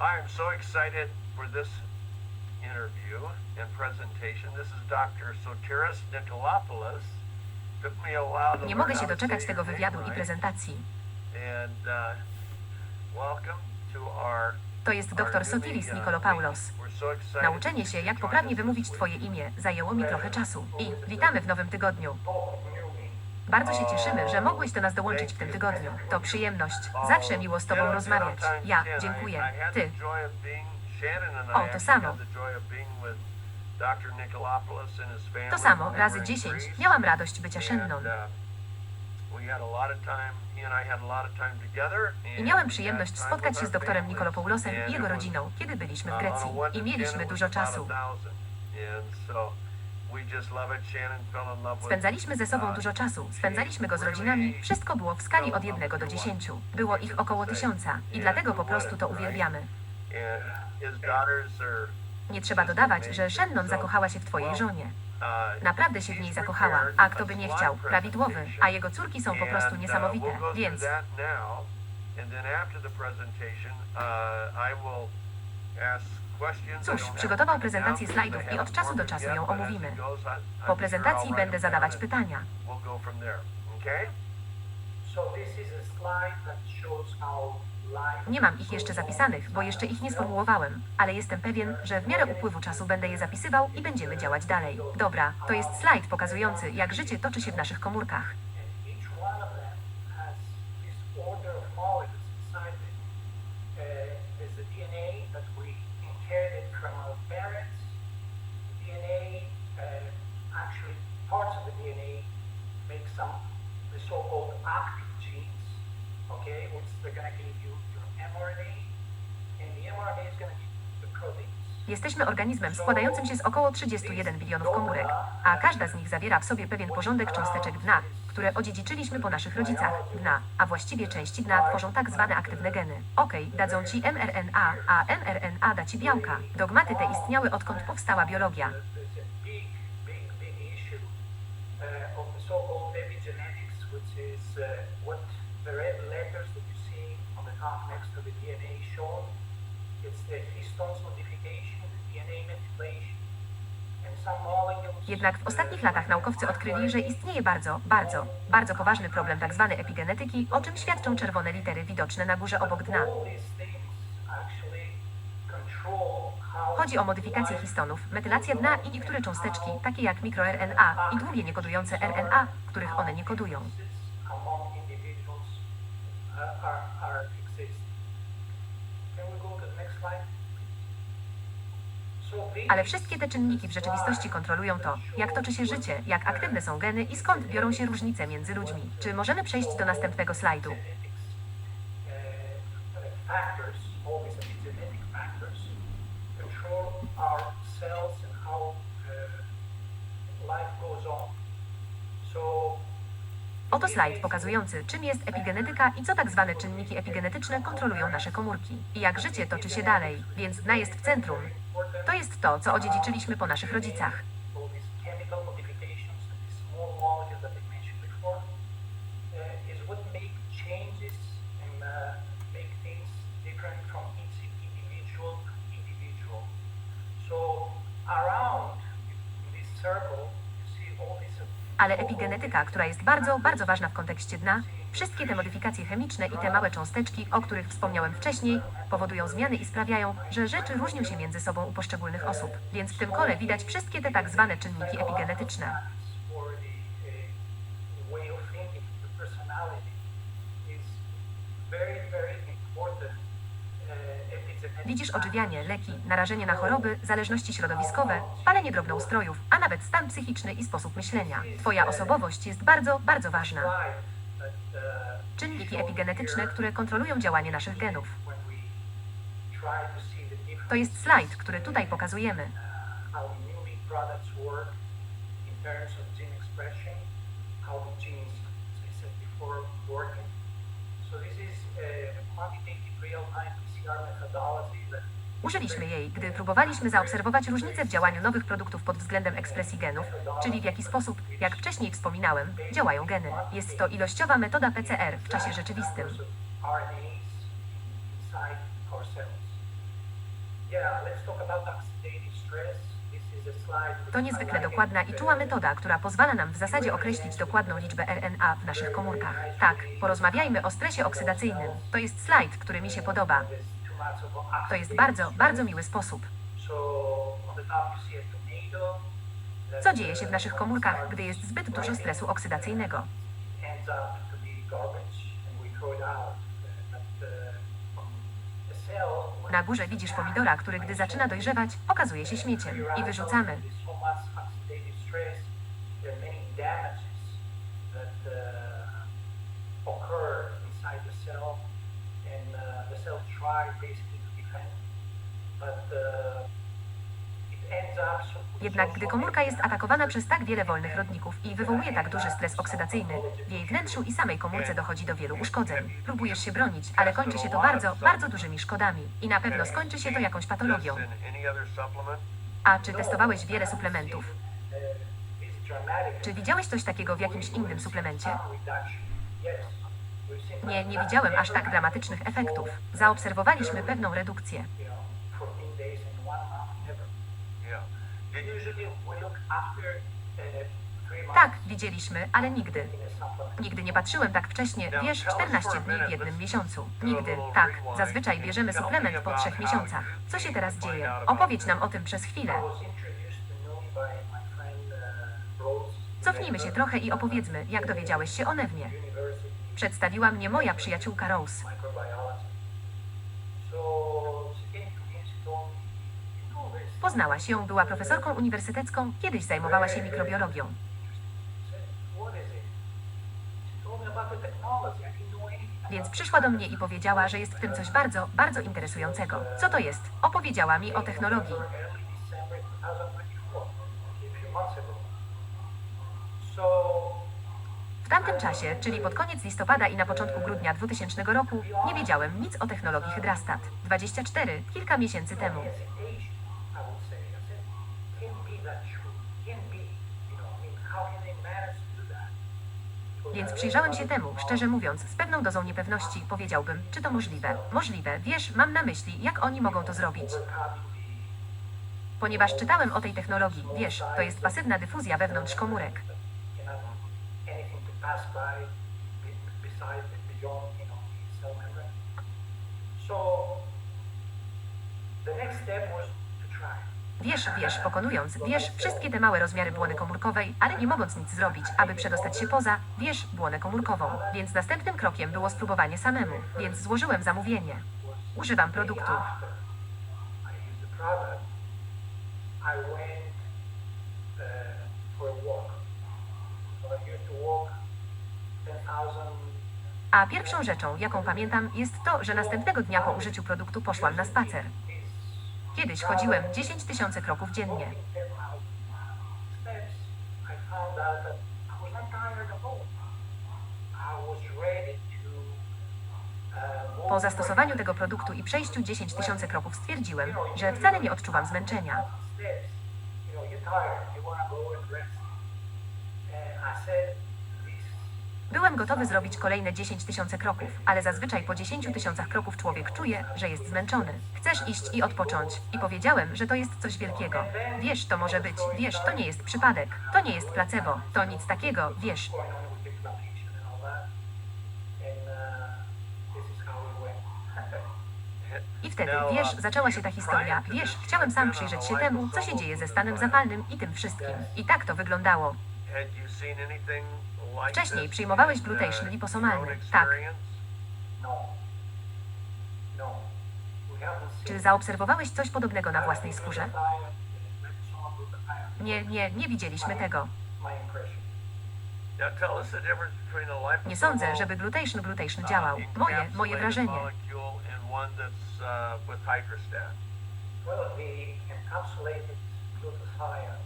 I am so excited for this interview and presentation. This is Dr. Nikolopoulos. Took me a while to Nie mogę się doczekać tego wywiadu i prezentacji. And uh, welcome to our To jest dr Sotiris Nikolopoulos. Nauczenie się, jak poprawnie wymówić Twoje imię, zajęło mi trochę czasu. I witamy w nowym tygodniu. Bardzo się cieszymy, że mogłeś do nas dołączyć w tym tygodniu. To przyjemność. Zawsze miło z Tobą rozmawiać. Ja dziękuję. Ty. O, to samo. To samo, razy 10. Miałam radość bycia Shannon. I miałem przyjemność spotkać się z doktorem Nikolopoulosem i jego rodziną, kiedy byliśmy w Grecji. I mieliśmy dużo czasu. Spędzaliśmy ze sobą dużo czasu, spędzaliśmy go z rodzinami, wszystko było w skali od 1 do 10. Było ich około tysiąca. I dlatego po prostu to uwielbiamy. Nie trzeba dodawać, że Shannon zakochała się w twojej żonie. Naprawdę się w niej zakochała, a kto by nie chciał, prawidłowy, a jego córki są po prostu niesamowite, więc Cóż, przygotował prezentację slajdów i od czasu do czasu ją omówimy. Po prezentacji będę zadawać pytania. nie mam ich jeszcze zapisanych, bo jeszcze ich nie sformułowałem, ale jestem pewien, że w miarę upływu czasu będę je zapisywał i będziemy działać dalej. Dobra, to jest slajd pokazujący, jak życie toczy się w naszych komórkach. Inherited from parents. DNA, uh, actually, parts of the DNA make some the so-called active genes, okay, which they're going to give you your mRNA, and the mRNA is going to give you the proteins. Jesteśmy organizmem składającym się z około 31 bilionów komórek, a każda z nich zawiera w sobie pewien porządek cząsteczek dna, które odziedziczyliśmy po naszych rodzicach. Dna, a właściwie części dna tworzą tak zwane aktywne geny. Okej, dadzą ci mRNA, a mRNA da ci białka. Dogmaty te istniały odkąd powstała biologia. It's the histones modification, DNA molecules. Jednak w ostatnich latach naukowcy odkryli, że istnieje bardzo, bardzo, bardzo poważny problem tzw. epigenetyki, o czym świadczą czerwone litery widoczne na górze obok dna. Chodzi o modyfikację histonów, metylację dna i niektóre cząsteczki, takie jak mikroRNA i długie niekodujące RNA, których one nie kodują. Can we go to the next slide? Ale wszystkie te czynniki w rzeczywistości kontrolują to, jak toczy się życie, jak aktywne są geny i skąd biorą się różnice między ludźmi. Czy możemy przejść do następnego slajdu? Oto slajd pokazujący, czym jest epigenetyka i co tak zwane czynniki epigenetyczne kontrolują nasze komórki. I jak życie toczy się dalej, więc dna jest w centrum. To jest to, co odziedziczyliśmy po naszych rodzicach. around this circle, you see all these Ale epigenetyka, która jest bardzo, bardzo ważna w kontekście dna, wszystkie te modyfikacje chemiczne i te małe cząsteczki, o których wspomniałem wcześniej, powodują zmiany i sprawiają, że rzeczy różnią się między sobą u poszczególnych osób. Więc w tym kole widać wszystkie te tak zwane czynniki epigenetyczne. very, very important Widzisz odżywianie, leki, narażenie na choroby, zależności środowiskowe, palenie drobnoustrojów, a nawet stan psychiczny i sposób myślenia. Twoja osobowość jest bardzo, bardzo ważna. uh, Czynniki epigenetyczne, które kontrolują działanie naszych genów. to jest slajd, który tutaj pokazujemy. uh. So this is a quantitative real-time Użyliśmy jej, gdy próbowaliśmy zaobserwować różnice w działaniu nowych produktów pod względem ekspresji genów, czyli w jaki sposób, jak wcześniej wspominałem, działają geny. Jest to ilościowa metoda PCR w czasie rzeczywistym. To niezwykle dokładna i czuła metoda, która pozwala nam w zasadzie określić dokładną liczbę RNA w naszych komórkach. Tak, porozmawiajmy o stresie oksydacyjnym. To jest slajd, który mi się podoba. To jest bardzo, bardzo miły sposób. Co dzieje się w naszych komórkach, gdy jest zbyt dużo stresu oksydacyjnego? Na górze widzisz pomidora, który gdy zaczyna dojrzewać, okazuje się śmieciem i wyrzucamy. And uh, the cell tries basically to defend, but uh, Jednak gdy komórka jest atakowana przez tak wiele wolnych rodników i wywołuje tak duży stres oksydacyjny, w jej wnętrzu i samej komórce dochodzi do wielu uszkodzeń. Próbujesz się bronić, ale kończy się to bardzo, bardzo dużymi szkodami. I na pewno skończy się to jakąś patologią. A czy testowałeś wiele suplementów? Czy widziałeś coś takiego w jakimś innym suplemencie? Nie, nie widziałem aż tak dramatycznych efektów. Zaobserwowaliśmy pewną redukcję. you know, 14 days in one month, never. Yeah. Did you, Usually we look after three months Tak, widzieliśmy, ale nigdy. Nigdy nie patrzyłem tak wcześnie, wiesz, 14 dni w jednym miesiącu. Nigdy, tak. Zazwyczaj bierzemy suplement po trzech miesiącach. Co się teraz dzieje? Opowiedz nam o tym przez chwilę. Cofnijmy się trochę i opowiedzmy, jak dowiedziałeś się o Newnie. Przedstawiła mnie moja przyjaciółka Rose. Poznałaś ją, była profesorką uniwersytecką, kiedyś zajmowała się mikrobiologią. Więc przyszła do mnie i powiedziała, że jest w tym coś bardzo, bardzo interesującego. Co to jest? Opowiedziała mi o technologii. Early December 2024, a few months ago. So W tamtym czasie, czyli pod koniec listopada i na początku grudnia 2000 roku, nie wiedziałem nic o technologii hydrastat. 24, kilka miesięcy temu. Więc przyjrzałem się temu, szczerze mówiąc, z pewną dozą niepewności, powiedziałbym, czy to możliwe. Możliwe, wiesz, mam na myśli, jak oni mogą to zrobić. Ponieważ czytałem o tej technologii, wiesz, to jest pasywna dyfuzja wewnątrz komórek. The, you know, anything to pass by be- besides and beyond, you know, membrane. So the next step was to try. Wiesz, wiesz, pokonując, wiesz, wszystkie te małe rozmiary błony komórkowej, ale nie mogąc nic zrobić, aby przedostać się poza, wiesz, błonę komórkową. Więc następnym krokiem było spróbowanie samemu, więc złożyłem zamówienie. Używam produktu. I went uh, for a walk. So I used to walk 10,000 A pierwszą rzeczą, jaką pamiętam, jest to, że następnego dnia po użyciu produktu poszłam na spacer. Kiedyś chodziłem 10 tysięcy kroków dziennie. walking 10,000 steps. I found out that I was not tired at all. I was ready to walk Po zastosowaniu tego produktu i przejściu 10 tysięcy kroków stwierdziłem, że wcale nie odczuwam zmęczenia. I said, Byłem gotowy zrobić kolejne 10 tysięcy kroków, ale zazwyczaj po 10 tysiącach kroków człowiek czuje, że jest zmęczony. Chcesz iść i odpocząć. I powiedziałem, że to jest coś wielkiego. Wiesz, to może być, wiesz, to nie jest przypadek. To nie jest placebo. To nic takiego, wiesz. I wtedy, wiesz, zaczęła się ta historia. Wiesz, chciałem sam przyjrzeć się temu, co się dzieje ze stanem zapalnym i tym wszystkim. I tak to wyglądało. Wcześniej przyjmowałeś uh, glutation your liposomalny. Tak. no. No. Czy zaobserwowałeś coś podobnego na własnej skórze? glutathione. Nie, nie, nie widzieliśmy tego. Nie sądzę, żeby glutation glutation uh, działał. Moje, moje wrażenie. uh. Well, the encapsulated glutathione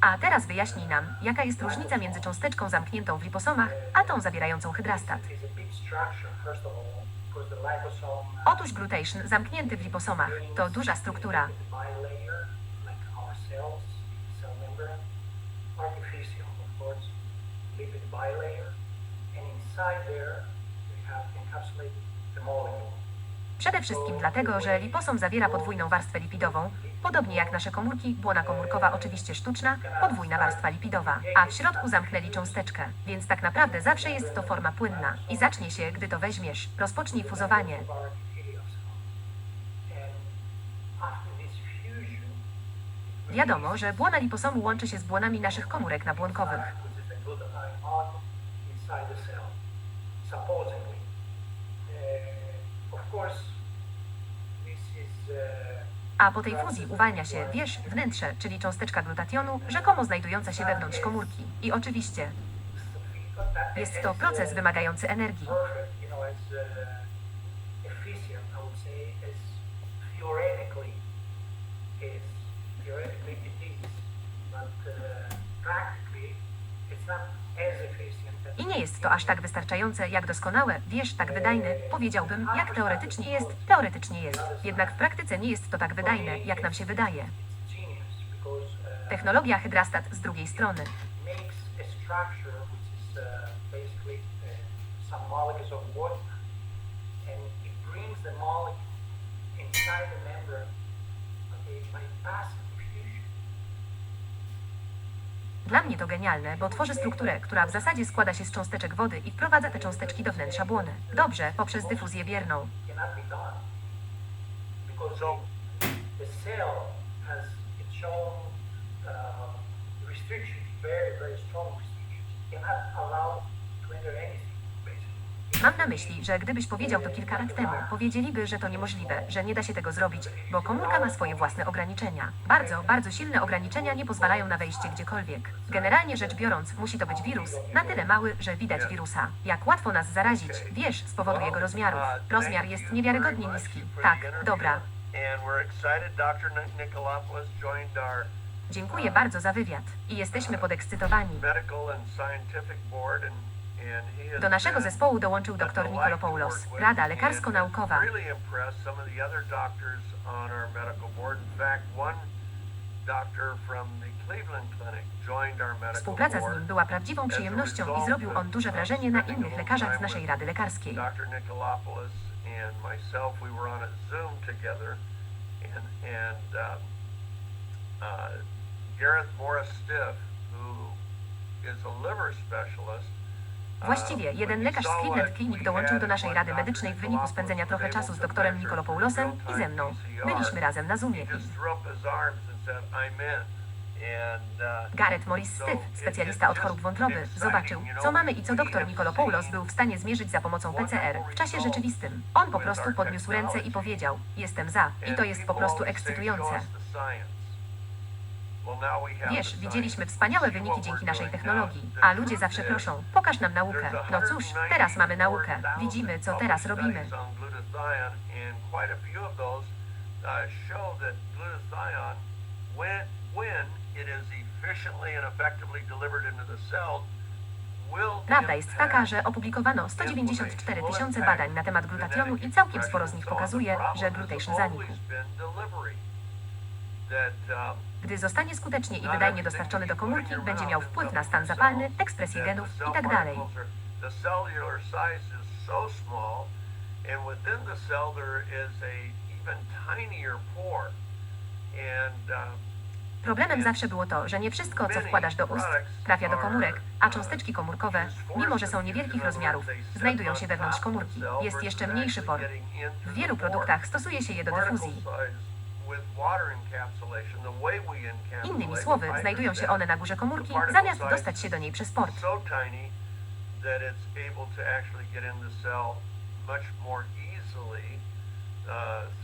A teraz wyjaśnij nam, jaka jest różnica między cząsteczką zamkniętą w liposomach, a tą zawierającą hydrastat. Otóż glutation zamknięty w liposomach to duża struktura. bilayer, and inside there we have encapsulated the molecule. Przede wszystkim dlatego, że liposom zawiera podwójną warstwę lipidową, podobnie jak nasze komórki, błona komórkowa oczywiście sztuczna, podwójna warstwa lipidowa, a w środku zamknęli cząsteczkę, więc tak naprawdę zawsze jest to forma płynna i zacznie się, gdy to weźmiesz, rozpocznij fuzowanie. Wiadomo, że błona liposomu łączy się z błonami naszych komórek nabłonkowych. supposedly. A po tej fuzji uwalnia się wierzch, wnętrze, czyli cząsteczka glutationu, rzekomo znajdująca się wewnątrz komórki. I oczywiście jest to proces wymagający energii. practically it's not I nie jest to aż tak wystarczające, jak doskonałe, wiesz, tak wydajne, powiedziałbym, jak teoretycznie jest, teoretycznie jest. Jednak w praktyce nie jest to tak wydajne, jak nam się wydaje. Technologia hydrastat z drugiej strony. brings the molecule inside the membrane okay, by diffusion. Dla mnie to genialne, bo tworzy strukturę, która w zasadzie składa się z cząsteczek wody i wprowadza te cząsteczki do wnętrza błony. Dobrze, poprzez dyfuzję bierną. uh, restrictions, very, very strong restrictions. It cannot allow to enter anything. Mam na myśli, że gdybyś powiedział to kilka lat temu, powiedzieliby, że to niemożliwe, że nie da się tego zrobić, bo komórka ma swoje własne ograniczenia. Bardzo, bardzo silne ograniczenia nie pozwalają na wejście gdziekolwiek. Generalnie rzecz biorąc, musi to być wirus, na tyle mały, że widać wirusa. Jak łatwo nas zarazić, wiesz, z powodu jego rozmiarów. Rozmiar jest niewiarygodnie niski. Tak, dobra. Dziękuję bardzo za wywiad. I jesteśmy podekscytowani. Do naszego zespołu dołączył dr Nikolopoulos, Rada Lekarsko-Naukowa. Współpraca z nim była prawdziwą przyjemnością i zrobił on duże wrażenie na innych lekarzach z naszej Rady Lekarskiej. Gareth Morris Stiff, who is a liver specialist. Właściwie jeden lekarz z Cleveland Clinic dołączył do naszej Rady Medycznej w wyniku spędzenia trochę czasu z doktorem Nikolopoulosem i ze mną. Byliśmy razem na Zoomie Gareth Morris Styf, specjalista od chorób wątroby, zobaczył, co mamy i co dr Nikolopoulos był w stanie zmierzyć za pomocą PCR w czasie rzeczywistym. On po prostu podniósł ręce i powiedział, jestem za. I to jest po prostu ekscytujące. Wiesz, widzieliśmy wspaniałe wyniki dzięki naszej technologii, a ludzie zawsze proszą, pokaż nam naukę. No cóż, teraz mamy naukę. Widzimy, co teraz robimy. Prawda jest taka, że opublikowano 194 tysiące badań na temat glutationu i całkiem sporo z nich pokazuje, że glutation zanikł. Gdy zostanie skutecznie i wydajnie dostarczony do komórki, będzie miał wpływ na stan zapalny, ekspresję genów itd. Problemem zawsze było to, że nie wszystko, co wkładasz do ust, trafia do komórek, a cząsteczki komórkowe, mimo że są niewielkich rozmiarów, znajdują się wewnątrz komórki. Jest jeszcze mniejszy por. W wielu produktach stosuje się je do dyfuzji. Innymi słowy, znajdują się one na górze komórki, zamiast dostać się do niej przez port. that it's able to actually get in the cell much more easily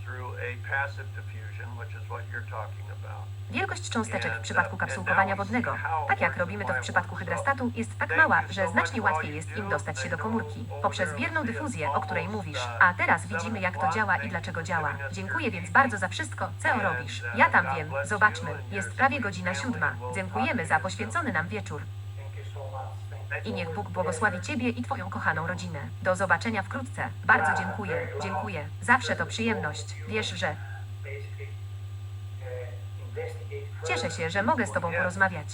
through a passive diffusion, which is what you're talking about. Wielkość cząsteczek w przypadku kapsułkowania wodnego, tak jak robimy to w przypadku hydrastatu, jest tak mała, że znacznie łatwiej jest im dostać się do komórki. Poprzez bierną dyfuzję, o której mówisz. A teraz widzimy, jak to działa i dlaczego działa. Dziękuję więc bardzo za wszystko, co robisz. Ja tam wiem, zobaczmy. Jest prawie godzina siódma. Dziękujemy za poświęcony nam wieczór. Thank you so much. Thank I niech Bóg błogosławi Ciebie i Twoją kochaną rodzinę. Do zobaczenia wkrótce. Bardzo dziękuję, dziękuję. Zawsze to przyjemność. Wiesz, że cieszę się, że mogę z Tobą porozmawiać.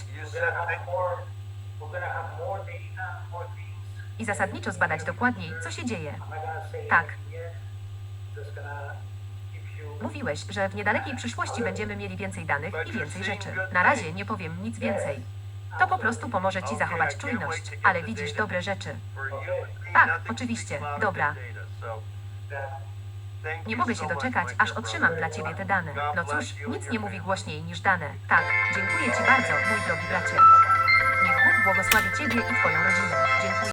I zasadniczo zbadać dokładniej, co się dzieje. Tak. Mówiłeś, że w niedalekiej przyszłości będziemy mieli więcej danych i więcej rzeczy. Na razie nie powiem nic więcej. To po prostu pomoże ci zachować czujność, ale widzisz dobre rzeczy. Tak, oczywiście, dobra. Nie mogę się doczekać, aż otrzymam dla ciebie te dane. No cóż, nic nie mówi głośniej niż dane. Tak, dziękuję ci bardzo, mój drogi bracie. Niech Bóg błogosławi ciebie i twoją rodzinę. Dziękuję.